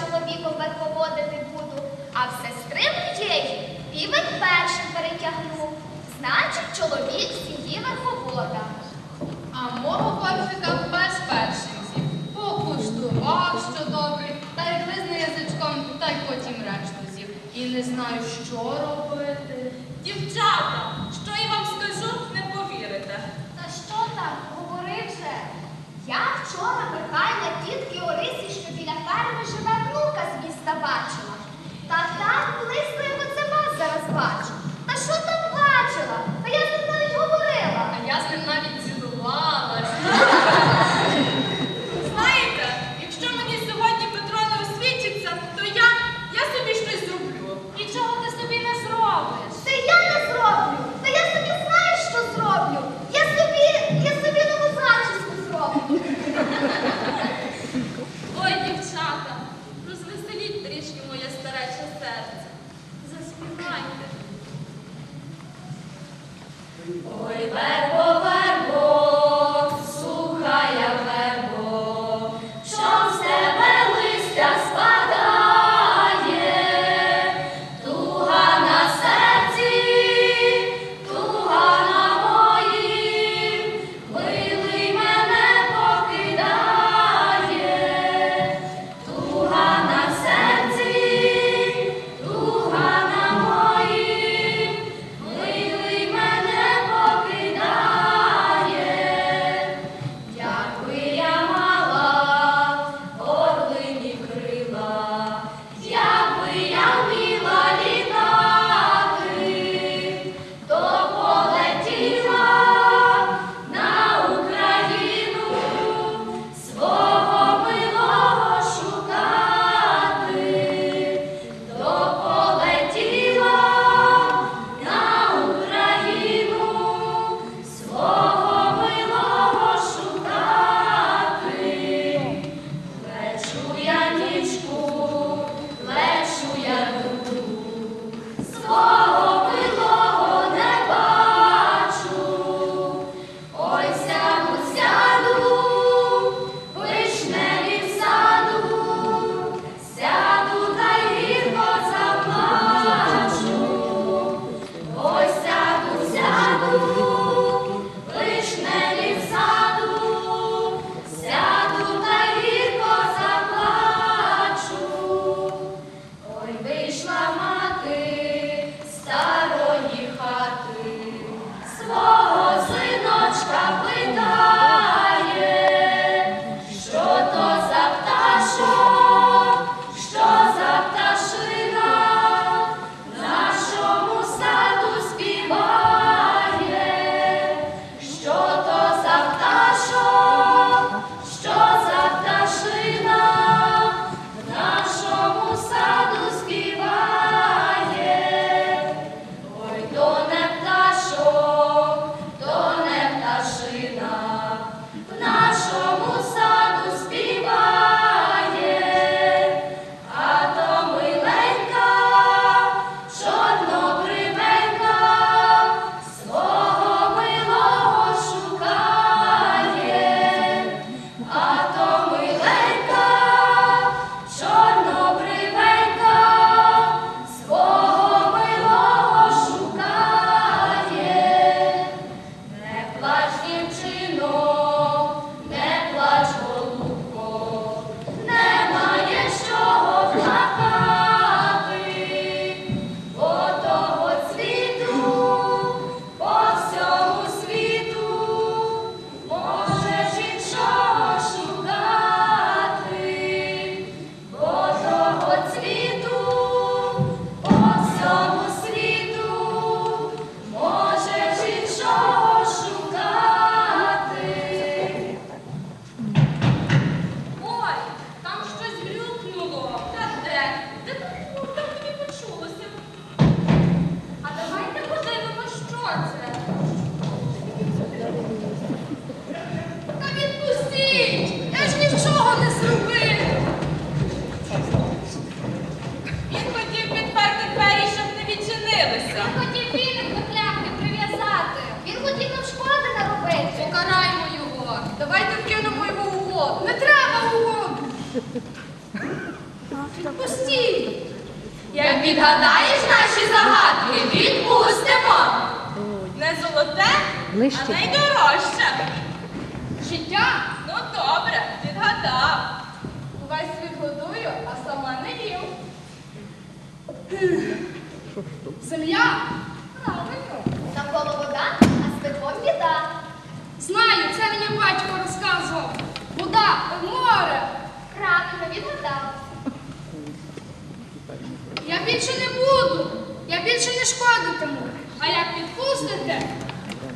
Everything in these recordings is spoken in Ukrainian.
чоловіком верховодити буду, а в сестри моєї півень першим перетягну. Значить, чоловік в сім'ї верховода. А мого коржика без першим з'їв. Покуштував, що добре, та й глизне язичком, та й потім решту з'їв. І не знаю, що робити. Дівчата, що я вам скажу, не повірите. Та що так, говори вже. Я вчора Михайла тітки Орисі, що біля ферми живе внука з міста бачила. Та так близько, як оце вас зараз бачу. Та що відгадаєш наші загадки, відпустимо. Не золоте, а найдорожче. Життя Ну добре, відгадав. увесь світ годую, а сама не їм. Земля. Правильно. Навколо вода, а з питвом біда. Знаю, це мені батько розказував. Вода, море. Правильно відгадав. Я більше не буду. Я більше не шкодитиму. А як відпустите,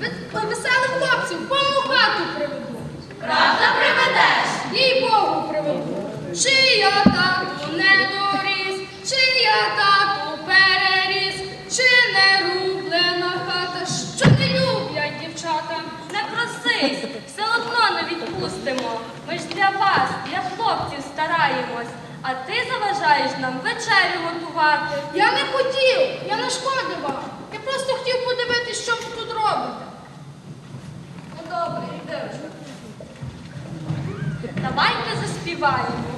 ви- веселих хлопців повну хату приведу. Правда приведеш? Їй Богу приведу. Чи я тату не доріс, чи я тату переріс, чи не рублена хата, що не люблять дівчата. Не просись, все одно не відпустимо. Ми ж для вас, для хлопців стараємось, а ти заважаєш нам вечерю готувати. Я не хотів, я не шкодив вам. Я просто хотів подивитися, що ви тут робите. Ну добре, йди вже. Давайте заспіваємо.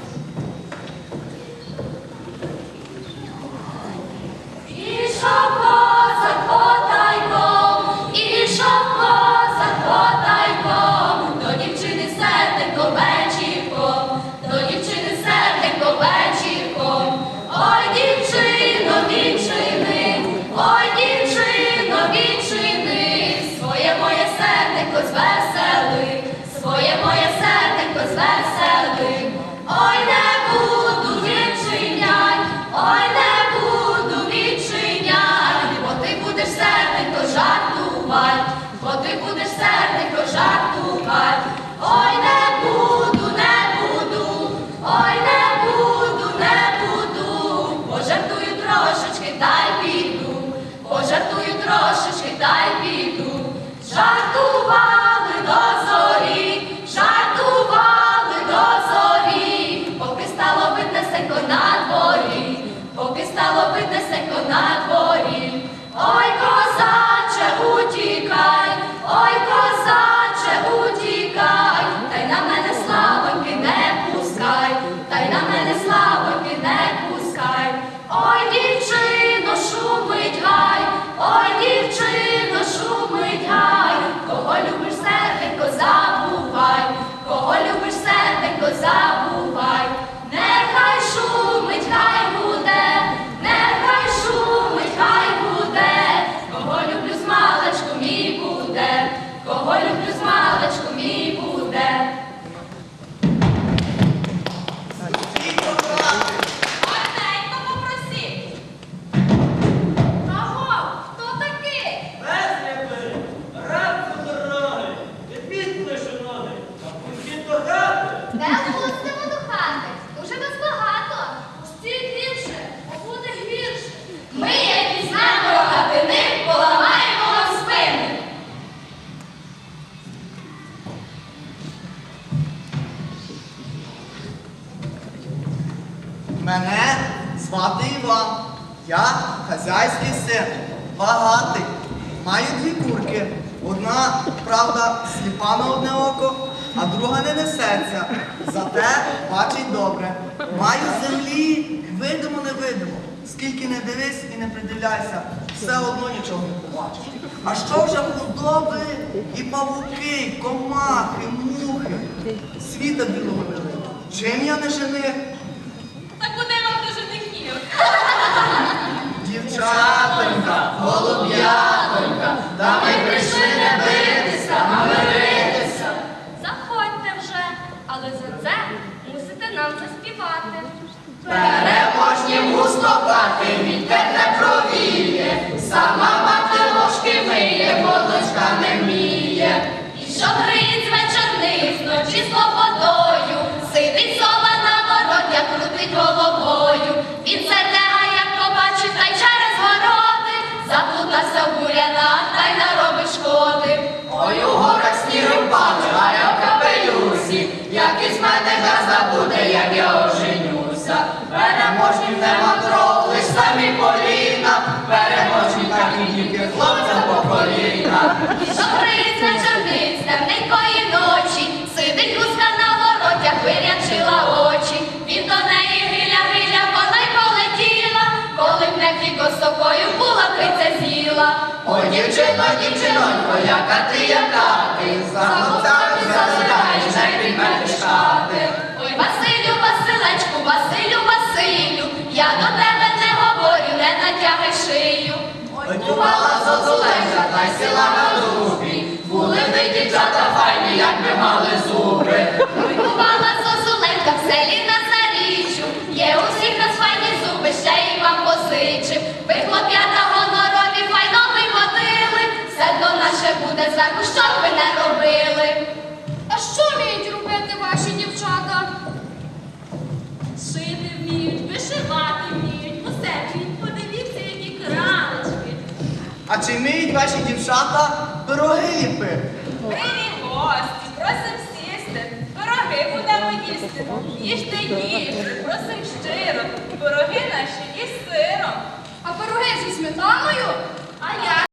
Своє моє серденько звесели. Ой, не Я хазяйський син, багатий. Маю дві курки. Одна, правда, сліпа на одне око, а друга не несеться. Зате бачить добре. Маю землі, видимо, невидимо. Скільки не дивись і не придивляйся, все одно нічого не побачиш. А що вже худоби і павуки, і комахи, мухи, світа білого не. Чим я не жених? Не вміє. І що гриць вечорниць, вночі з лободою, сидить сова на воротях, крутить головою. Він сердега, як побачив, та й через городи, заплутався в бурянах, та й наробить шкоди. Ой, у горах снігом впали, а я в капелюсі, як із мене газда дитина. Добриця чорниця, темненької ночі, сидить гуска на воротях, вирячила очі. Він до неї гиля, гиля, вона й полетіла, коли б не тільки тіко собою була криця з'їла. О, дівчино, дівчинонько, яка ти, яка ти, загота. Бувала зозуленька, та й сіла на дубі, були б ви, дівчата файні, як би мали зуби. Бувала зозуленька в селі на заріччю, є у всіх нас файні зуби, ще й вам позичив. Ви хлоп'ята гонорові файно ви ходили, все до наше буде заку, що б ви не робили. А що вміють А чи вміють ваші дівчата пироги ліпити? Милі гості, просим сісти, пироги будемо їсти. Їжте, їжте, просим щиро, пироги наші із сиром. А пироги зі сметаною? А я